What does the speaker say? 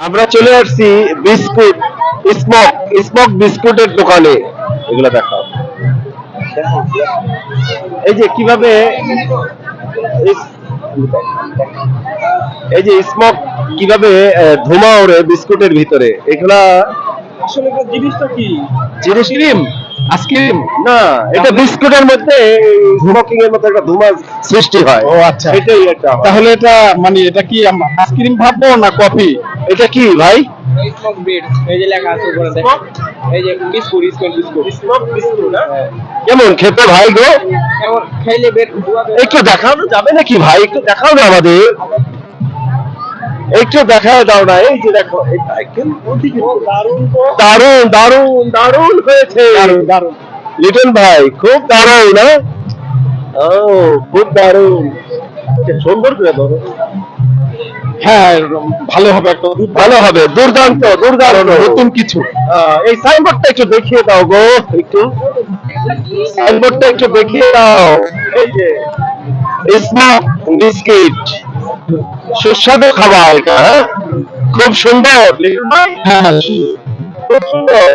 আমরা চলে আসছি বিস্কুট স্মক স্মক বিস্কুটের দোকানে। এগুলো দেখাও। এই যে কীভাবে এই- যে স্মক কীভাবে ধোঁয়া ওড়ে বিস্কুটের ভিতরে এগুলা আসলে জিনিসটা কি? জিনিস ক্রিম? আইসক্রিম না এটা বিস্কুটের মধ্যে স্মোকিং এর মতো একটা ধোঁয়া সৃষ্টি হয়। ও আচ্ছা। এটাই এটা তাহলে এটা মানে এটা কি আইসক্রিম ভাববো না কফি? এটা কি ভাই? স্মোক বিট এই যে লেখা আছে উপরে দেখ। এই যে বিস্কুট বিস্কুট স্মক বিস্কুট কেমন খেতে ভাই গো? এখন খাইলে বের একটু দেখানো যাবে নাকি ভাই? একটু দেখাও না আমাদের। একটু দেখাও দাও না। এই যে দেখো এই সাইকেল দারুণ দারুণ দারুণ দারুণ হয়েছে। দারুণ লিটন ভাই খুব দারুণ না ও খুব দারুণ। সুন্দর করে ধরো হ্যাঁ ভালো হবে একটা ভালো হবে দুর্দান্ত দুর্দান্ত নতুন কিছু। এই সাইনবোর্ডটা একটু দেখিয়ে দাও গো একটু। সাইনবোর্ডটা একটু দেখিয়ে দাও। এই যে। বিস্কিট সুস্বাদু খাবার? খুব সুন্দর। হ্যাঁ। খুব সুন্দর।